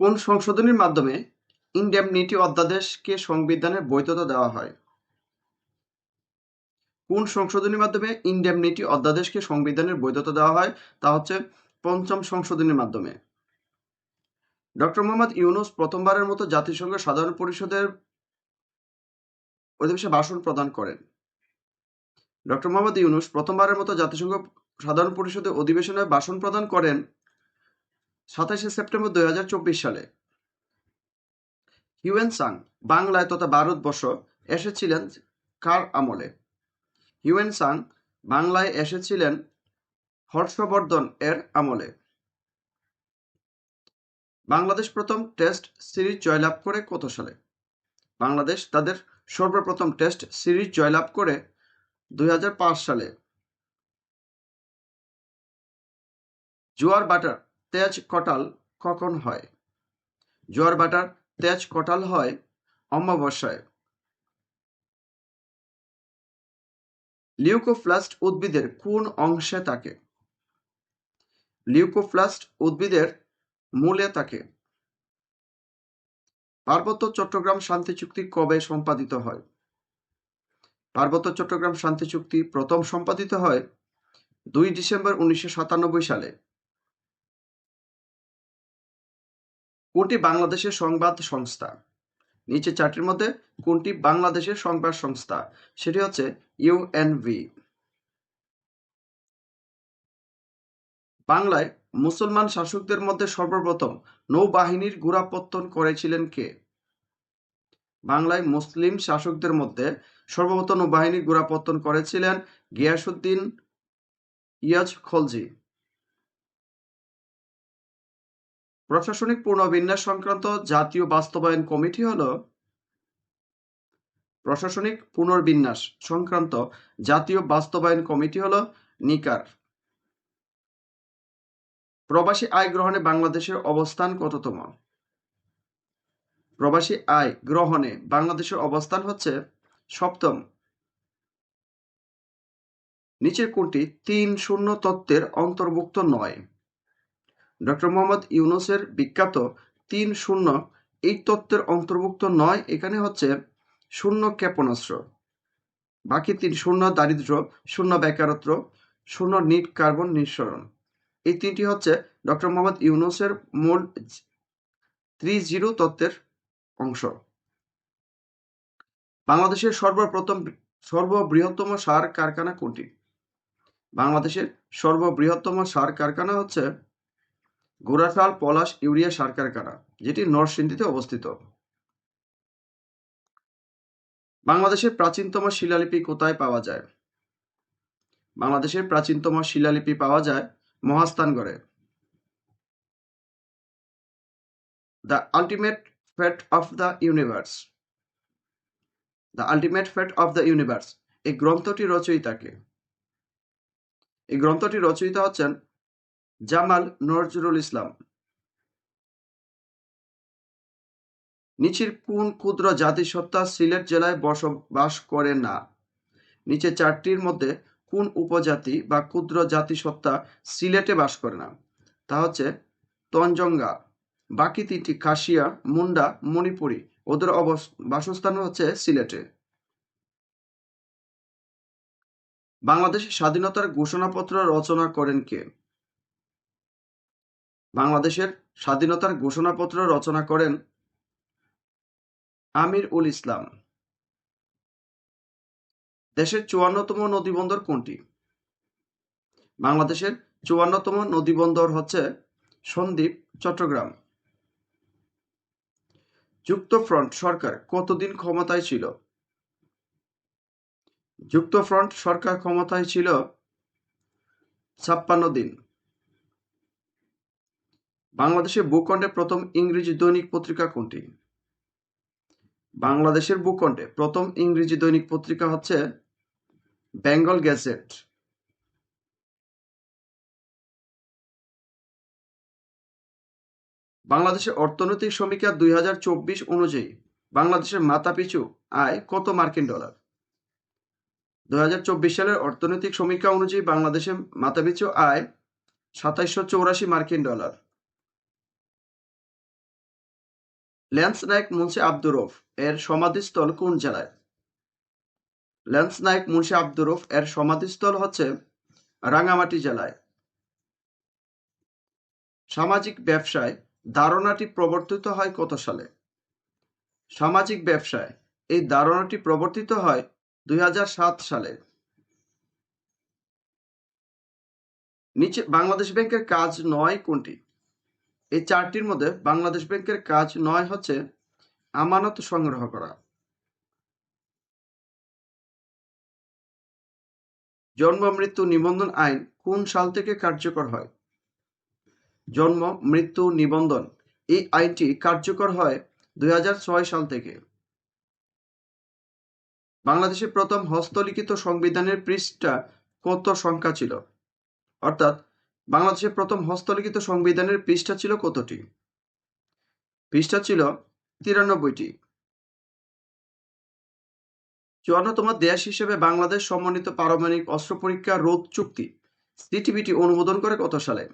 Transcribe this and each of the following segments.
কোন সংশোধনীর মাধ্যমে ইনডেমনিটি অধ্যাদেশকে সংবিধানের বৈধতা দেওয়া হয়? কোন সংশোধনীর মাধ্যমে ইনডেমনিটি অধ্যাদেশকে সংবিধানের বৈধতা দেওয়া হয়? তা হচ্ছে পঞ্চম সংশোধনীর মাধ্যমে। ডক্টর মোহাম্মদ ইউনুস প্রথমবারের মতো জাতিসংঘ সাধারণ পরিষদের অধিবেশনে ভাষণ প্রদান করেন। ডক্টর মোহাম্মদ ইউনুস প্রথমবারের মতো জাতিসংঘ সাধারণ পরিষদের অধিবেশনে ভাষণ প্রদান করেন সাতাশে সেপ্টেম্বর দুই হাজার চব্বিশ সালে। হিউয়েন সাং বাংলায় তথা ভারতবর্ষ এসেছিলেন কার আমলে? হিউয়েন সাং বাংলায় এসেছিলেন হর্ষবর্ধন এর আমলে। বাংলাদেশ প্রথম টেস্ট সিরিজ জয়লাভ করে কত সালে? বাংলাদেশ তাদের সর্বপ্রথম টেস্ট সিরিজ জয়লাভ করে দুই হাজার পাঁচ সালে। জোয়ার বাটার তেজ কটাল কখন হয়? জোয়ার বাটার তেজ কটাল হয় অমাবস্যায়। লিউকোপ্লাস্ট উদ্ভিদের কোন অংশে থাকে? লিউকোফ্লাস্ট উদ্ভিদের মূলে থাকে। পার্বত্য চট্টগ্রাম শান্তি চুক্তি কবে সম্পাদিত হয়? পার্বত্য চট্টগ্রাম শান্তি চুক্তি প্রথম সম্পাদিত হয় দুই ডিসেম্বর উনিশশো সাতানব্বই সালে। কোনটি বাংলাদেশের সংবাদ সংস্থা? নিচে চারটির মধ্যে কোনটি বাংলাদেশের সংবাদ সংস্থা? সেটি হচ্ছে ইউএনভি বাংলায় মুসলমান শাসকদের মধ্যে সর্বপ্রথম নৌবাহিনীর গোড়াপত্তন করেছিলেন কে? বাংলায় মুসলিম শাসকদের মধ্যে সর্বপ্রথম নৌবাহিনীর গোড়াপত্তন করেছিলেন গিয়াসুদ্দিন ইয়াজ খলজি। প্রশাসনিক পুনর্বিন্যাস সংক্রান্ত জাতীয় বাস্তবায়ন কমিটি হল প্রশাসনিক পুনর্বিন্যাস সংক্রান্ত জাতীয় বাস্তবায়ন কমিটি হল নিকার। প্রবাসী আয় গ্রহণে বাংলাদেশের অবস্থান কততম? প্রবাসী আয় গ্রহণে বাংলাদেশের অবস্থান হচ্ছে সপ্তম। নিচের কোনটি তিন শূন্য তত্ত্বের অন্তর্ভুক্ত নয়। ডক্টর মোহাম্মদ ইউনুসের বিখ্যাত তিন শূন্য এই তত্ত্বের অন্তর্ভুক্ত নয়, এখানে হচ্ছে শূন্য ক্ষেপণাস্ত্র। বাকি তিন শূন্য দারিদ্র শূন্য বেকারত্ব, শূন্য নিট কার্বন নিঃসরণ। এই তিনটি হচ্ছে ডক্টর মোহাম্মদ ইউনুসের মূল থ্রি জিরো তত্ত্বের অংশ। বাংলাদেশের সর্বপ্রথম সর্ববৃহত্তম সার কারখানা কোনটি? বাংলাদেশের সর্ববৃহত্তম সার কারখানা হচ্ছে গোরাশাল পলাশ, ইউরিয়া সার কারখানা যেটি নরসিংদীতে অবস্থিত। বাংলাদেশের প্রাচীনতম শিলালিপি কোথায় পাওয়া যায়? বাংলাদেশের প্রাচীনতম শিলালিপি পাওয়া যায় মহাস্থানগড়ে। The ultimate fate of the universe. The ultimate fate of the universe, এই গ্রন্থটি রচয়িতাকে। এই গ্রন্থটি রচয়িতা হচ্ছেন জামাল নজরুল ইসলাম। নিচের কোন ক্ষুদ্র জাতিসত্তা সিলেট জেলায় বসবাস করে না? নিচে চারটির মধ্যে কোন উপজাতি বা ক্ষুদ্র জাতিসত্তা সিলেটে বাস করে না? তা হচ্ছে তঞ্জঙ্গা, বাকি তিনটি কাশিয়া, মুন্ডা, মণিপুরি। ওদের বাসস্থান হচ্ছে সিলেটে। বাংলাদেশের স্বাধীনতার ঘোষণাপত্র রচনা করেন কে? বাংলাদেশের স্বাধীনতার ঘোষণাপত্র রচনা করেন আমির উল ইসলাম। দেশের চুয়ান্নতম নদীবন্দর কোনটি? বাংলাদেশের চুয়ান্নতম নদীবন্দর হচ্ছে সন্দ্বীপ, চট্টগ্রাম। যুক্তফ্রন্ট সরকার কতদিন ক্ষমতায় ছিল? যুক্তফ্রন্ট সরকার ক্ষমতায় ছিল ছাপ্পান্ন দিন। বাংলাদেশের ভূখণ্ডে প্রথম ইংরেজি দৈনিক পত্রিকা কোনটি? বাংলাদেশের ভূখণ্ডে প্রথম ইংরেজি দৈনিক পত্রিকা হচ্ছে বেঙ্গল গ্যাজেট। বাংলাদেশের অর্থনৈতিক সমীক্ষা দুই হাজার চব্বিশ অনুযায়ী বাংলাদেশের মাথাপিছু আয় কত মার্কিন ডলার? দুই হাজার চব্বিশ সালের অর্থনৈতিক সমীক্ষা অনুযায়ী বাংলাদেশের মাথাপিছু আয় সাতাইশশো চৌরাশি মার্কিন ডলার। ল্যান্স নায়ক মুন্সি আব্দুর রফ এর সমাধিস্থল কোন জেলায়? ল্যান্স নায়ক মুন্সি আব্দুর রফ এর সমাধিস্থল হচ্ছে রাঙামাটি জেলায়। সামাজিক ব্যবসায় ধারণাটি প্রবর্তিত হয় কত সালে? সামাজিক ব্যবসায় এই ধারণাটি প্রবর্তিত হয় দুই হাজার সাত সালে। নিচে বাংলাদেশ ব্যাংকের কাজ নয় কোনটি? এই চারটির মধ্যে বাংলাদেশ ব্যাংকের কাজ নয় হচ্ছে আমানত সংগ্রহ করা। জন্ম, মৃত্যু, নিবন্ধন আইন কোন সাল থেকে কার্যকর হয়? জন্ম, মৃত্যু, নিবন্ধন এই আইনটি কার্যকর হয় দুই হাজার ছয় সাল থেকে। বাংলাদেশের প্রথম হস্তলিখিত সংবিধানের পৃষ্ঠা কত সংখ্যা ছিল? অর্থাৎ বাংলাদেশের প্রথম হস্তলিখিত সংবিধানের পৃষ্ঠা ছিল কতটি? পৃষ্ঠা ছিল তিরানব্বইটি। চুয়ান্নতম দেশ হিসেবে বাংলাদেশ সমন্বিত পারমাণবিক অস্ত্র পরীক্ষা রোধ চুক্তি, সিটিবিটি অনুমোদন করে কত সালে?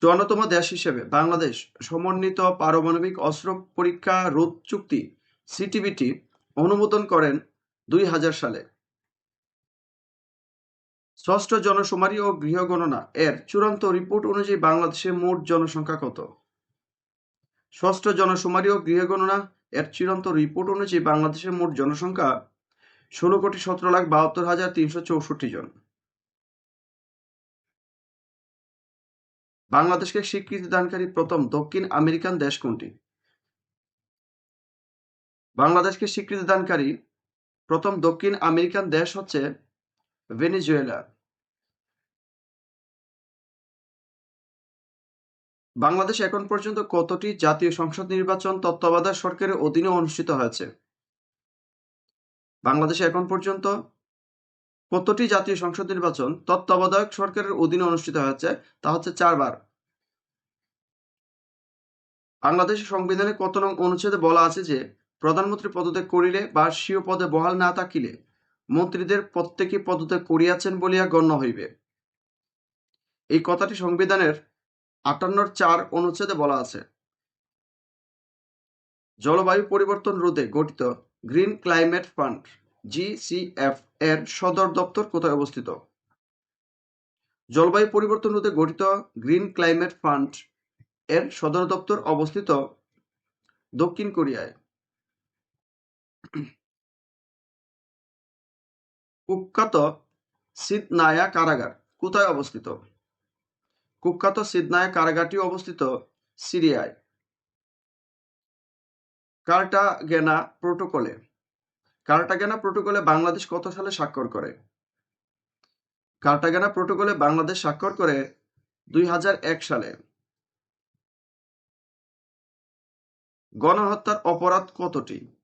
চুয়ান্নতম দেশ হিসেবে বাংলাদেশ সমন্বিত পারমাণবিক অস্ত্র পরীক্ষা রোধ চুক্তি, সিটিবিটি অনুমোদন করেন দুই হাজার সালে। ষষ্ঠ জনশুমারি ও গৃহগণনা। এর চূড়ান্ত রিপোর্ট অনুযায়ী বাংলাদেশের মোট জনসংখ্যা কত? ষষ্ঠ জনশুমারি ও গৃহগণনা, এর চূড়ান্ত রিপোর্ট অনুযায়ী বাংলাদেশের মোট জনসংখ্যা ষোলো কোটি সতেরো লাখ বাহাত্তর হাজার তিনশো চৌষট্টি জন। বাংলাদেশকে স্বীকৃতি দানকারী প্রথম দক্ষিণ আমেরিকান দেশ কোনটি? বাংলাদেশকে স্বীকৃতি দানকারী প্রথম দক্ষিণ আমেরিকান দেশ হচ্ছে ভেনিজুয়েলা বাংলাদেশ এখন পর্যন্ত কতটি জাতীয় সংসদ নির্বাচন তত্ত্বাবধায়ক সরকারের অধীনে অনুষ্ঠিত হয়েছে? বাংলাদেশে এখন পর্যন্ত কতটি জাতীয় সংসদ নির্বাচন তত্ত্বাবধায়ক সরকারের অধীনে অনুষ্ঠিত হয়েছে? তা হচ্ছে চারবার। বাংলাদেশের সংবিধানে কত নং অনুচ্ছেদে বলা আছে যে, প্রধানমন্ত্রী পদত্যাগ করিলে বা স্বীয় পদে বহাল না থাকিলে মন্ত্রীদের প্রত্যেকে পদত্যাগ করিয়াছেন বলিয়া গণ্য হইবে। এই কথাটি সংবিধানের আটান্নর চার অনুচ্ছেদে বলা আছে। জলবায়ু পরিবর্তন রোধে গঠিত গ্রিন ক্লাইমেট ফান্ড জিসিএফ এর সদর দপ্তর কোথায় অবস্থিত? জলবায়ু পরিবর্তন রোধে গঠিত গ্রিন ক্লাইমেট ফান্ড, এর সদর দপ্তর অবস্থিত দক্ষিণ কোরিয়ায়। কুখ্যাত সিদনায়া কারাগার। কোথায় অবস্থিত? কুখ্যাত সিদনায়া কারাগারটি অবস্থিত সিরিয়ায়। কার্টাগেনা প্রোটোকলে। কার্টাগেনা প্রোটোকলে বাংলাদেশ কত সালে স্বাক্ষর করে? কার্টাগেনা প্রোটোকলে বাংলাদেশ স্বাক্ষর করে দুই হাজার এক সালে। গণহত্যার অপরাধ কতটি?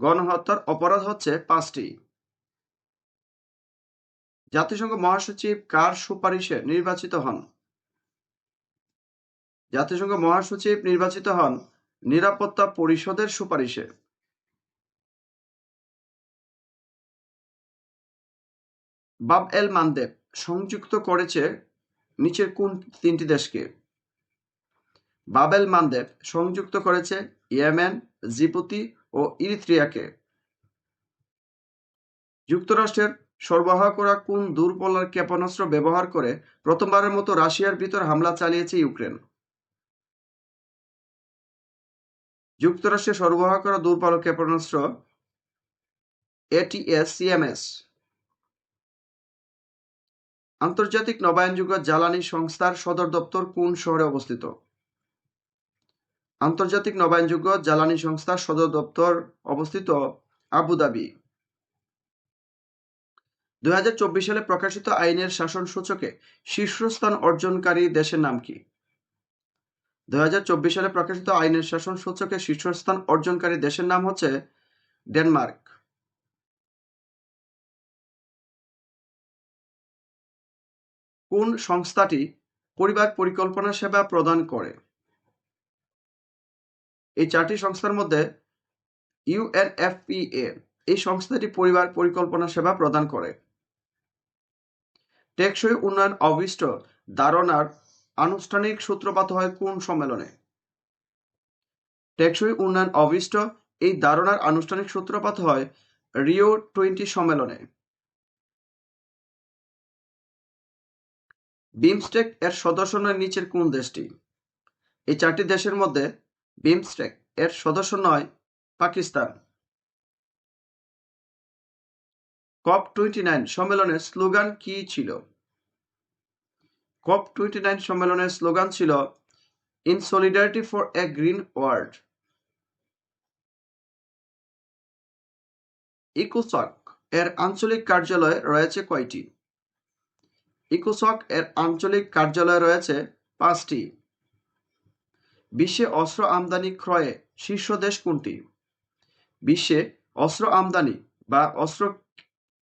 গণহত্যার অপরাধ হচ্ছে পাঁচটি। জাতিসংঘ মহাসচিব কার সুপারিশে নির্বাচিত হন? জাতিসংঘ মহাসচিব নির্বাচিত হন নিরাপত্তা পরিষদের সুপারিশে। বাব এল মানদেব সংযুক্ত করেছে নিচের কোন তিনটি দেশকে? বাবেল মানদেব সংযুক্ত করেছে ইয়েমেন, জিবুতি ও ইরিত্রিয়াকে। যুক্তরাষ্ট্রের সরবরাহ করা কোন দূরপল্লার ক্ষেপণাস্ত্র ব্যবহার করে প্রথমবারের মতো রাশিয়ার ভিতর হামলা চালিয়েছে ইউক্রেন। যুক্তরাষ্ট্রে সরবরাহ করা দূরপাল্লার ক্ষেপণাস্ত্র এটিএস সিএমএস আন্তর্জাতিক নবায়নযোগ্য জ্বালানি সংস্থার সদর দপ্তর কোন শহরে অবস্থিত? আন্তর্জাতিক নবায়নযোগ্য জ্বালানি সংস্থার সদর দপ্তর অবস্থিত আবুধাবি দুই হাজার চব্বিশ সালে প্রকাশিত আইনের শাসন সূচকে শীর্ষস্থান অর্জনকারী দেশের নাম কি? দুই হাজার চব্বিশ সালে প্রকাশিত আইনের শাসন সূচকে শীর্ষস্থান অর্জনকারী দেশের নাম হচ্ছে ডেনমার্ক। কোন সংস্থাটি পরিবার পরিকল্পনা সেবা প্রদান করে? এই চারটি সংস্থার মধ্যে ইউএনএফপিএ এই সংস্থাটি পরিবার পরিকল্পনা সেবা প্রদান করে। টেকসই উন্নয়ন অভিষ্ট ধারণার আনুষ্ঠানিক সূত্রপাত হয় কোন সম্মেলনে? টেকসই উন্নয়ন অভিষ্ট এই ধারণার আনুষ্ঠানিক সূত্রপাত হয় রিও টোয়েন্টি সম্মেলনে। বিমস্টেক এর সদস্য নয় নিচের কোন দেশটি? এই চারটি দেশের মধ্যে বিমস্টেক এর সদস্য নয়, পাকিস্তান। কপ টোয়েন্টি নাইন সম্মেলনের স্লোগান কি ছিল? কপ টোয়েন্টি নাইন সম্মেলনের স্লোগান ছিল in solidarity for a green world ইকোসক এর আঞ্চলিক কার্যালয় রয়েছে কয়টি? ইকোসক এর আঞ্চলিক কার্যালয় রয়েছে পাঁচটি। বিশ্বে অস্ত্র আমদানি ক্রয়ে শীর্ষ দেশ কোনটি? বিশ্বে অস্ত্র আমদানি বা অস্ত্র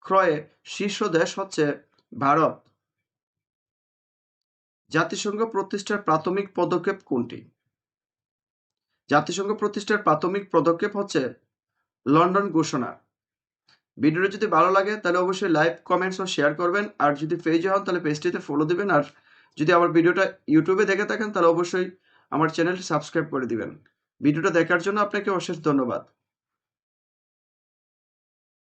ক্রয়ে শীর্ষ দেশ হচ্ছে ভারত। জাতিসংঘ প্রতিষ্ঠার প্রাথমিক পদক্ষেপ কোনটি? জাতিসংঘ প্রতিষ্ঠার প্রাথমিক পদক্ষেপ হচ্ছে লন্ডন ঘোষণা। ভিডিওটি যদি ভালো লাগে, তাহলে অবশ্যই লাইক, কমেন্টস ও শেয়ার করবেন। আর যদি পেজে হন, তাহলে পেজটিতে ফলো দিবেন। আর যদি আমার ভিডিওটা ইউটিউবে দেখে থাকেন, তাহলে অবশ্যই আমার চ্যানেলটি সাবস্ক্রাইব করে দিবেন। ভিডিওটা দেখার জন্য আপনাকে অশেষ ধন্যবাদ।